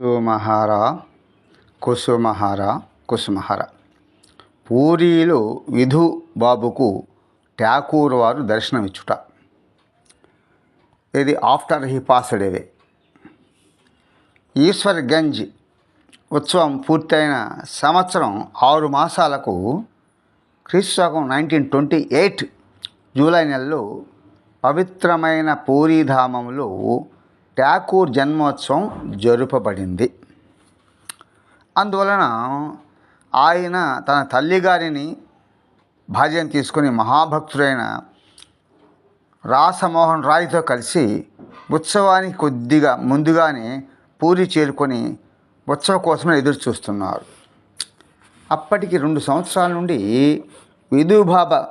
కుసుమహార కుసుమహార కుసుమహార. పూరీలో విధు బాబుకు ఠాకూర్ వారు దర్శనమిచ్చుట. ఇది after he passed away. Ishwar Ganj ఉత్సవం పూర్తయిన సంవత్సరం ఆరు మాసాలకు క్రీస్తుశకం నైన్టీన్ ట్వంటీ ఎయిట్ జూలై నెలలో పవిత్రమైన పూరీధామంలో ఠాకూర్ జన్మోత్సవం జరుపబడింది. అందువలన ఆయన తన తల్లిగారిని భార్యను తీసుకుని మహాభక్తుడైన రాసమోహన్ రాయ్తో కలిసి ఉత్సవానికి కొద్దిగా ముందుగానే పూరి చేరుకొని ఉత్సవ కోసమే ఎదురు చూస్తున్నారు అప్పటికి రెండు సంవత్సరాల నుండి విధుబాబా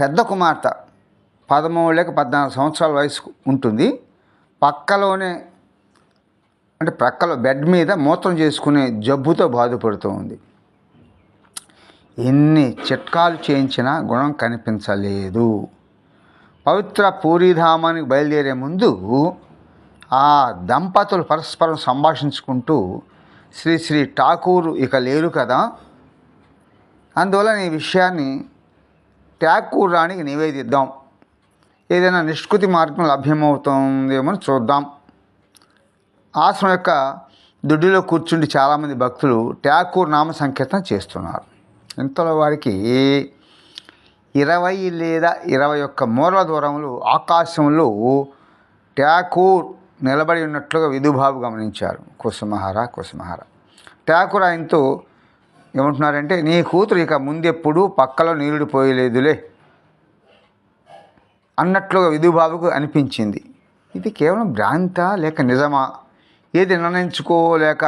పెద్ద కుమార్తె పదమూడు లేక పద్నాలుగు సంవత్సరాల వయసు ఉంటుంది. పక్కలోనే అంటే ప్రక్కలో బెడ్ మీద మూత్రం చేసుకునే జబ్బుతో బాధపడుతూ ఉంది. ఎన్ని చిట్కాలు చేయించినా గుణం కనిపించలేదు. పవిత్ర పూరీధామానికి బయలుదేరే ముందు ఆ దంపతులు పరస్పరం సంభాషించుకుంటూ శ్రీ శ్రీ ఠాకూరు ఇక లేరు కదా? అందువలన ఈ విషయాన్ని ఠాకూర్ రాణికి నివేదిద్దాం. ఏదైనా నిష్కృతి మార్గం లభ్యమవుతుందేమో చూద్దాం. ఆశ్రమం యొక్క దుడ్డిలో కూర్చుండి చాలామంది భక్తులు ఠాకూర్ నామ సంకీర్తన చేస్తున్నారు. ఇంతలో వారికి ఇరవై లేదా ఇరవై ఒక్క మూరల దూరంలో ఆకాశంలో ఠాకూర్ నిలబడి ఉన్నట్లుగా విధుబాబు గమనించారు. కుసుమహార కుసుమహార. ఠాకూర్ ఆయనతో ఏమంటున్నారంటే నీ కూతురు ఇక ముందెప్పుడు పక్కలో నీరుడు పోయలేదులే అన్నట్లుగా విధుబాబుకు అనిపించింది. ఇది కేవలం భ్రాంత లేక నిజమా? ఏది నిర్ణయించుకోలేక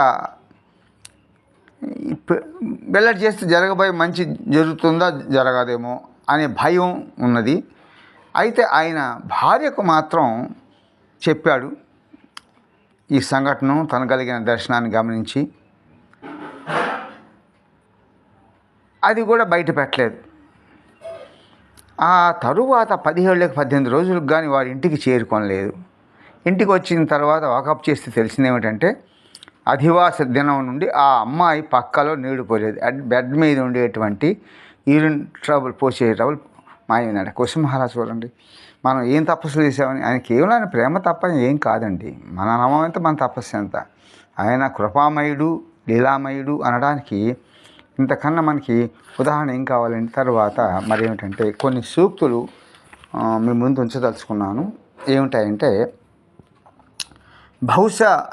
వెల్లడి చేస్తే జరగబోయే మంచి జరుగుతుందా జరగదేమో అనే భయం ఉన్నది. అయితే ఆయన భార్యకు మాత్రం చెప్పాడు ఈ సంఘటన తను కలిగిన దర్శనాన్ని గమనించి. అది కూడా బయట పెట్టలేదు. ఆ తరువాత పదిహేళ్ళకి పద్దెనిమిది రోజులకు కానీ వారి ఇంటికి చేరుకోలేదు. ఇంటికి వచ్చిన తర్వాత వాకప్ చేస్తే తెలిసింది ఏమిటంటే అధివాస దినం నుండి ఆ అమ్మాయి పక్కలో నీడిపోలేదు బెడ్ మీద ఉండేటువంటి యూరిన్ ట్రబుల్ పోసే ట్రబుల్ మాయమైందండి కుసుమహారాజ్ చూడండి మనం ఏం తపస్సు చేసామని? ఆయన కేవలం ఆయన ప్రేమ తప్ప ఏం కాదండి. మన నామం ఎంత మన తపస్సు ఎంత? ఆయన కృపామయుడు లీలామయుడు అనడానికి ఇంతకన్నా మనకి ఉదాహరణ ఏం కావాలంటే తర్వాత మరి ఏమిటంటే కొన్ని సూక్తులు మీ ముందు ఉంచదలుచుకున్నాను. ఏమిటాయంటే బహుశా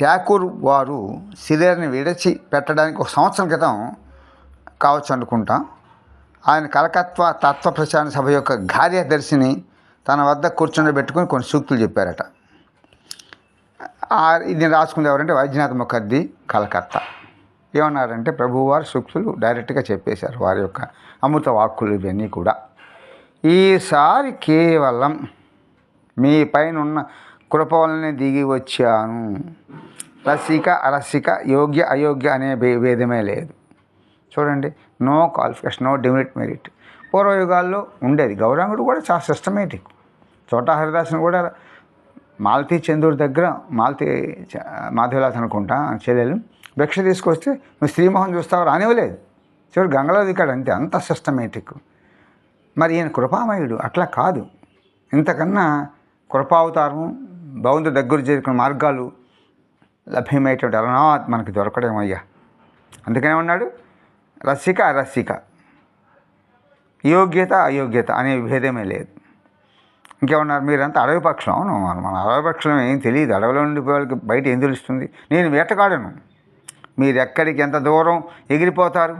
ఠాకూర్ వారు సిలేర్ని విడచి పెట్టడానికి ఒక సంవత్సరం క్రితం కావచ్చు అనుకుంటా. ఆయన కలకత్వ తత్వ ప్రచార సభ యొక్క కార్యదర్శిని తన వద్ద కూర్చొని కొన్ని సూక్తులు చెప్పారట. ఇది రాసుకుంది ఎవరంటే వైద్యనాథ్ ముఖర్జీ కలకత్తా. ఏమన్నారంటే ప్రభువారు సూక్తులు డైరెక్ట్గా చెప్పేశారు వారి యొక్క అమృత వాక్కులు ఇవన్నీ కూడా. ఈసారి కేవలం మీ పైన ఉన్న కృప వలనే దిగి వచ్చాను. రసిక అరసిక యోగ్య అయోగ్య అనే భే- భేదమే లేదు. చూడండి no qualification no demerit merit. పూర్వయుగాల్లో ఉండేది. గౌరాంగుడు కూడా చాలా సిస్టమేటిక్. చోటా హరిదాసును కూడా మాలతీ చందూరు దగ్గర మాలతీ మాధవిలాస్ అనుకుంటా చెల్లెలు. భిక్ష తీసుకొస్తే నువ్వు శ్రీమోహన్ చూస్తావు? రానివ్వలేదు. చివరి గంగలో దిగాడు అంతే అంత సిస్టమేటిక్ మరి ఈయన కృపామయుడు అట్లా కాదు. ఇంతకన్నా కృపావతారం భగవంతు దగ్గర చేరుకున్న మార్గాలు లభ్యమయ్యేటువంటి అలనాథ్ మనకి దొరకడేమయ్యా అందుకనే ఉన్నాడు రసిక అరసిక యోగ్యత అయోగ్యత అనే భేదమే లేదు. ఇంకేమన్నారు? మీరంతా అడవి పక్షం. అవును మన మన అడవి పక్షం ఏం తెలియదు. అడవిలో ఉండిపోయే వాళ్ళకి బయట ఏం తెలుస్తుంది? నేను వేటగాడను. మీరు ఎక్కడికి ఎంత దూరం ఎగిరిపోతారు?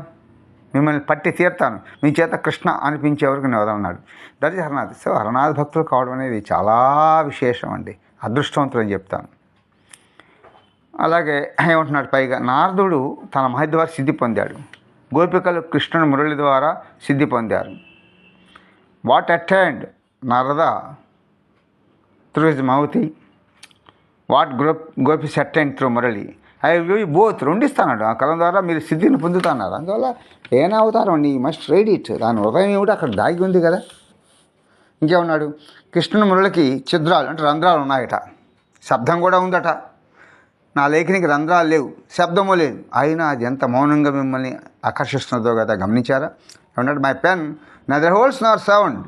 మిమ్మల్ని పట్టి తీర్తాను. మీ చేత కృష్ణ అనిపించే వరకు నేను వదలన్నాడు that is Haranath so Haranath భక్తులు కావడం అనేది చాలా విశేషం అండి అదృష్టవంతులు అని చెప్తాను. అలాగే ఏమంటున్నాడు పైగా నారదుడు తన మహి ద్వారా సిద్ధి పొందాడు. గోపికలు కృష్ణుని మురళి ద్వారా సిద్ధి పొందారు. What attained Narada through his mouth what grow gopis attend through Murali. ఐ వి బోత్ రెండిస్తాడు ఆ కలం ద్వారా మీరు సిద్ధిని పొందుతున్నారు. అందువల్ల ఏనా అవతారం ఈ మస్ట్ రైడ్ ఇట్ దాని హృదయం ఏమిటి అక్కడ దాగి ఉంది కదా. ఇంకేమన్నాడు? కృష్ణుని మురళికి ఛిద్రాలు అంటే రంధ్రాలు ఉన్నాయట. శబ్దం కూడా ఉందట. నా లేఖనికి రంధ్రాలు లేవు శబ్దము లేదు. అయినా అది ఎంత మౌనంగా మిమ్మల్ని ఆకర్షిస్తున్నదో కదా గమనించారా? ఏమన్నాడు? My pen neither holds nor sound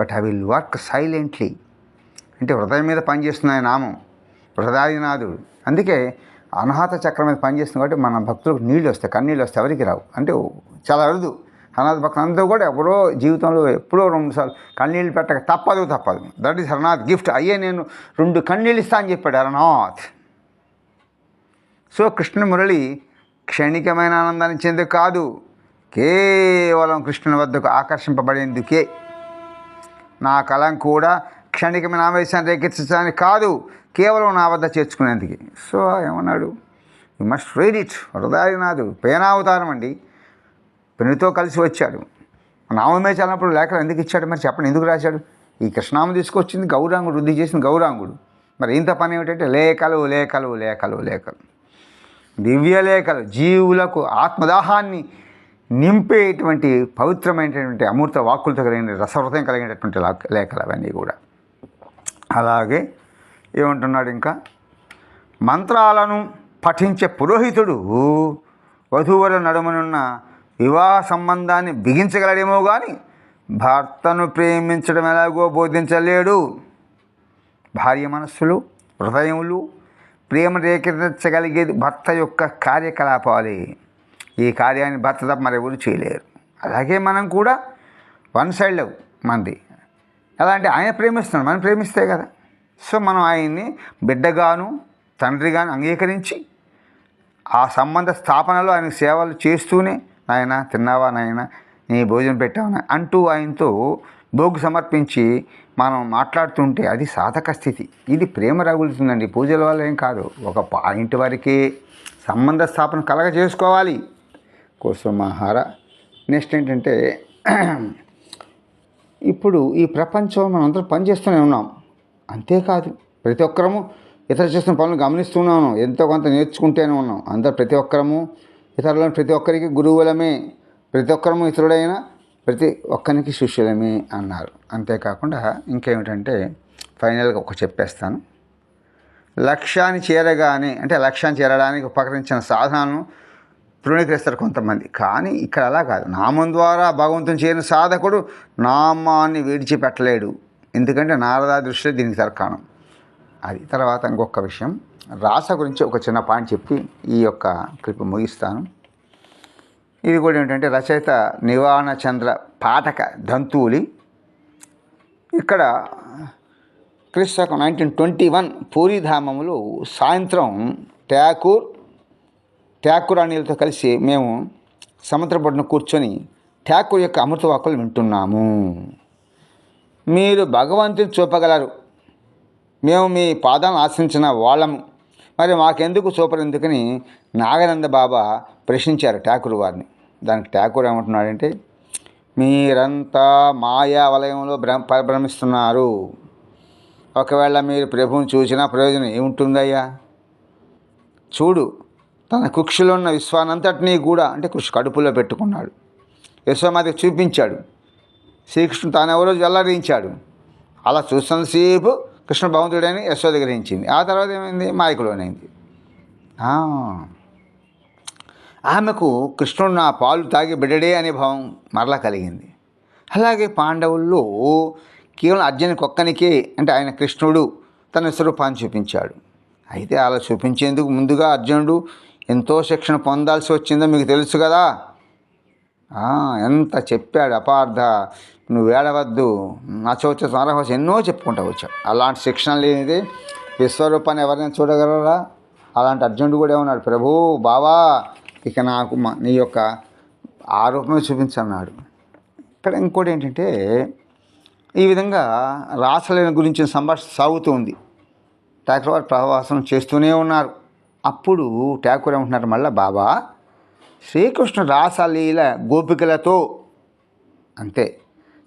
but I will work silently అంటే హృదయం మీద పనిచేస్తున్న నామం. హృదయనాథుడు అందుకే అనాహత చక్రం మీద పనిచేస్తుంది కాబట్టి మన భక్తులకు నీళ్ళు వస్తాయి కన్నీళ్ళు వస్తాయి ఎవరికి రావు. అంటే చాలా అరుదు. అనాథ భక్తులు అందరూ కూడా ఎవరో జీవితంలో ఎప్పుడో రెండుసార్లు కన్నీళ్ళు పెట్టక తప్పదు తప్పదు. దట్ ఈస్ హరనాథ్ గిఫ్ట్ అయ్యే నేను రెండు కన్నీళ్ళు ఇస్తా అని చెప్పాడు హరనాథ్ సో కృష్ణ మురళి క్షణికమైన ఆనందాన్ని ఇచ్చేందుకు కాదు. కేవలం కృష్ణుని వద్దకు ఆకర్షింపబడేందుకే. నా కలం కూడా క్షణికమైన ఆవేశాన్ని రేకెత్తించడానికి కాదు కేవలం నా వద్ద చేర్చుకునేందుకు. సో ఏమన్నాడు? యు మస్ట్ రీడ్ ఇట్ హృదయనాథు పేనావతారం అండి. పెనుతో కలిసి వచ్చాడు. నామమే చాలినప్పుడు లేఖలు ఎందుకు ఇచ్చాడు? మరి చెప్పండి ఎందుకు రాశాడు? ఈ కృష్ణామ తీసుకొచ్చింది గౌరాంగుడు వృద్ధి చేసిన గౌరాంగుడు. మరి ఇంత పని ఏమిటంటే లేఖలు లేఖలు లేఖలు లేఖలు. దివ్యలేఖలు జీవులకు ఆత్మదాహాన్ని నింపేటువంటి పవిత్రమైనటువంటి అమూర్త వాక్కులతో కలిగిన రసవృతం కలిగినటువంటి లేఖలు అవన్నీ కూడా. అలాగే ఏమంటున్నాడు ఇంకా మంత్రాలను పఠించే పురోహితుడు వధువుల నడుమనున్న వివాహ సంబంధాన్ని బిగించగలడేమో కానీ భర్తను ప్రేమించడం ఎలాగో బోధించలేడు. భార్య మనస్సులు హృదయములు ప్రేమ రేకెత్తించగలిగేది భర్త యొక్క కార్యకలాపాలే. ఈ కార్యాన్ని భర్త తప్ప మరెవరు చేయలేరు. అలాగే మనం కూడా వన్ సైడ్ లేవు మంది. ఎలా అంటే ఆయన ప్రేమిస్తున్నాడు మనం ప్రేమిస్తే కదా. సో మనం ఆయన్ని బిడ్డగాను తండ్రిగాను అంగీకరించి ఆ సంబంధ స్థాపనలో ఆయన సేవలు చేస్తూనే నాయన తిన్నావా నాయన? నీ భోజనం పెట్టావా అంటూ ఆయనతో భోగు సమర్పించి మనం మాట్లాడుతుంటే అది సాధక స్థితి. ఇది ప్రేమ రగులుతుందండి. పూజల వల్ల ఏం కాదు. ఒక పాయింట్ వరకే సంబంధ స్థాపన కలగ చేసుకోవాలి కోసమాహార. నెక్స్ట్ ఏంటంటే ఇప్పుడు ఈ ప్రపంచంలో మనం అందరం పనిచేస్తూనే ఉన్నాం. అంతేకాదు ప్రతి ఒక్కరము ఇతర చేసిన పనులు గమనిస్తున్నాను. ఎంతో కొంత నేర్చుకుంటూనే ఉన్నాం. అందరు ప్రతి ఒక్కరము ఇతరులను ప్రతి ఒక్కరికి గురువులమే. ప్రతి ఒక్కరము ఇతరుడైన ప్రతి ఒక్కరికి శిష్యులమే అన్నారు. అంతేకాకుండా ఇంకేమిటంటే ఫైనల్గా ఒక చెప్పేస్తాను. లక్ష్యాన్ని చేరగానే అంటే లక్ష్యాన్ని చేరడానికి ఉపకరించిన సాధనను తృణీకరిస్తారు కొంతమంది. కానీ ఇక్కడ అలా కాదు. నామం ద్వారా భగవంతుని చేరిన సాధకుడు నామాన్ని విడిచిపెట్టలేడు ఎందుకంటే నారదా దృష్టిలో దీనికి తర్కాణం అది తర్వాత ఇంకొక విషయం. రాస గురించి ఒక చిన్న పాయింట్ చెప్పి ఈ యొక్క క్లిప్ ముగిస్తాను. ఇది కూడా ఏంటంటే రచయిత నివారణ చంద్ర పాఠక దంతువులి ఇక్కడ క్రీస్తకం నైన్టీన్ ట్వంటీ వన్ పూరిధామంలో సాయంత్రం ట్యాకూర్ ఠాకురాణిలతో కలిసి మేము సముద్రపడిన కూర్చొని ఠాకూర్ యొక్క అమృతవాకులు వింటున్నాము. మీరు భగవంతుని చూపగలరు. మేము మీ పాదాలను ఆశించిన వాళ్ళము. మరి మాకెందుకు చూపరు? ఎందుకని నాగనంద బాబా ప్రశ్నించారు ఠాకూర్ వారిని. దానికి ఠాకూర్ ఏమంటున్నాడంటే మీరంతా మాయా వలయంలో భ్రమ పరిభ్రమిస్తున్నారు ఒకవేళ మీరు ప్రభువుని చూసినా ప్రయోజనం ఏముంటుందయ్యా? చూడు తన కుక్షిలో ఉన్న విశ్వానంతటినీ కూడా అంటే కృషి కడుపులో పెట్టుకున్నాడు. యశోమతికి చూపించాడు. శ్రీకృష్ణుడు తానెవరో వెల్లడించాడు అలా చూస్తున్నసేపు కృష్ణ భగవంతుడని యశోద గ్రహించింది ఆ తర్వాత ఏమైంది? మాయకులోనైంది ఆమెకు కృష్ణుడు నా పాలు తాగి బిడ్డడే అనే భావం మరలా కలిగింది. అలాగే పాండవుల్లో కేవలం అర్జున కుక్కనికే అంటే ఆయన కృష్ణుడు తన స్వరూపాన్ని చూపించాడు. అయితే అలా చూపించేందుకు ముందుగా అర్జునుడు ఎంతో శిక్షణ పొందాల్సి వచ్చిందో మీకు తెలుసు కదా? ఎంత చెప్పాడు అపార్థ. నువ్వు వేడవద్దు నచ్చవచ్చు నరవచ్చు ఎన్నో చెప్పుకుంటూ వచ్చాడు. అలాంటి శిక్షణ లేనిది విశ్వరూపాన్ని ఎవరైనా చూడగలరా? అలాంటి అర్జునుడు కూడా ఏమన్నాడు? ప్రభు బావా ఇక నాకు మా- నీ యొక్క ఆరోపణ చూపించన్నాడు. ఇక్కడ ఇంకోటి ఏంటంటే ఈ విధంగా రాసలేని గురించిన సంభాషణ సాగుతూ ఉంది. ఠాకూర్ వారు ప్రవాసం చేస్తూనే ఉన్నారు. అప్పుడు ఠాకూర్ ఏమంటున్నారు మళ్ళీ బాబా శ్రీకృష్ణ రాసలీల గోపికలతో అంతే.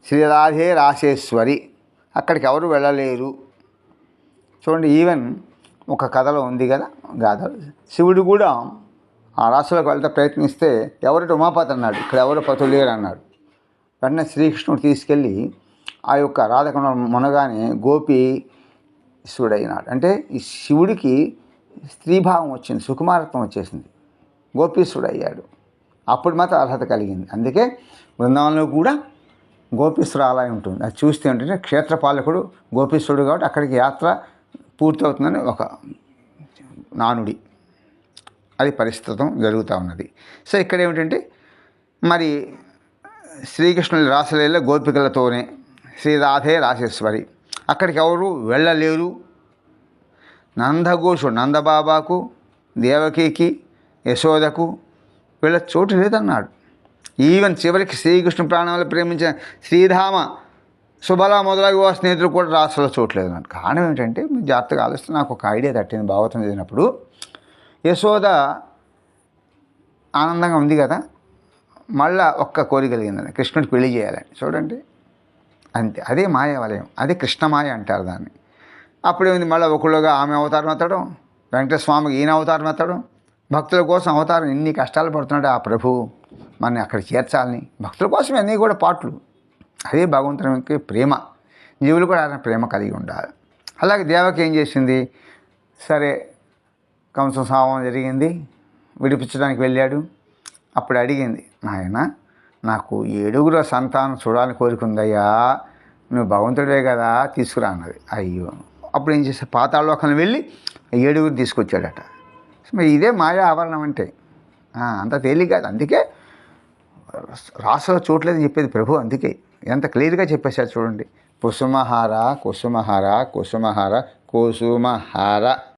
శ్రీరాధే రాసేశ్వరి అక్కడికి ఎవరు వెళ్ళలేరు. చూడండి ఈవెన్ ఒక కథలో ఉంది కదా గాథ. శివుడు కూడా ఆ రాసులకు వెళ్తే ప్రయత్నిస్తే ఎవరిటి ఉమాపతి అన్నాడు ఇక్కడ ఎవరు పతులేరు లేరు అన్నాడు వెంటనే శ్రీకృష్ణుడు తీసుకెళ్ళి ఆ యొక్క రాధకుండా మునగానే గోపి శివుడైనాడు. అంటే ఈ శివుడికి స్త్రీభావం వచ్చింది సుకుమారత్వం వచ్చేసింది. గోపీశ్వరుడు అయ్యాడు అప్పుడు మాత్రం అర్హత కలిగింది. అందుకే బృందావనంలో కూడా గోపీశ్వర ఆలయం ఉంటుంది. అది చూస్తే ఏంటంటే క్షేత్రపాలకుడు గోపీశ్వరుడు కాబట్టి అక్కడికి యాత్ర పూర్తవుతుందని ఒక నానుడి. అది పరిస్థితం జరుగుతూ ఉన్నది. సో ఇక్కడ ఏమిటంటే మరి శ్రీకృష్ణుడి రాసలీల గోపికలతోనే శ్రీరాధే రాసేశ్వరి అక్కడికి ఎవరు వెళ్ళలేరు. నందఘోషుడు నందబాబాకు దేవకికి యశోదకు వీళ్ళ చోటు లేదన్నాడు. ఈవెన్ చివరికి శ్రీకృష్ణ ప్రాణంలో ప్రేమించిన శ్రీధామ సుబల మొదలగు వారి స్నేహితులు కూడా రాష్ట్రంలో చోటు లేదన్నాడు. కారణం ఏంటంటే మీరు జాగ్రత్తగా ఆలోచిస్తే నాకు ఒక ఐడియా తట్టింది భాగవతం చదివినప్పుడు. యశోద ఆనందంగా ఉంది కదా మళ్ళా ఒక్క కోరిక కలిగిందని కృష్ణుడికి పెళ్ళి చేయాలని. చూడండి. అంతే. అదే మాయ వలయం అదే కృష్ణమాయ అంటారు దాన్ని. అప్పుడేమింది? మళ్ళీ ఒకళ్ళుగా ఆమె అవతారం ఎత్తడం వెంకటస్వామికి ఈయన అవతారం ఎత్తడం భక్తుల కోసం అవతారం ఎన్ని కష్టాలు పడుతున్నాడు ఆ ప్రభు. మన అక్కడ చేర్చాలని. భక్తుల కోసం అన్నీ కూడా పాటలు. అదే భగవంతునికి ప్రేమ. జీవులు కూడా ఆయన ప్రేమ కలిగి ఉండాలి. అలాగే దేవకి ఏం చేసింది? సరే కంసం సావం జరిగింది. విడిపించడానికి వెళ్ళాడు. అప్పుడు అడిగింది నాయన నాకు ఏడుగురు సంతానం చూడాలని కోరుకుందయ్యా నువ్వు భగవంతుడే కదా తీసుకురా అన్నది. అయ్యో. అప్పుడు ఏం చేస్తే పాతాళలోకం వెళ్ళి ఏడుగురు తీసుకొచ్చాడట. మరి ఇదే మాయా ఆవరణం అంటే. అంత తేలిక కాదు. అందుకే రాసులో చూడలేదని చెప్పేది ప్రభు అందుకే. ఎంత క్లియర్గా చెప్పేశారు చూడండి. కుసుమహార కుసుమహార కుసుమహార కుసుమహార.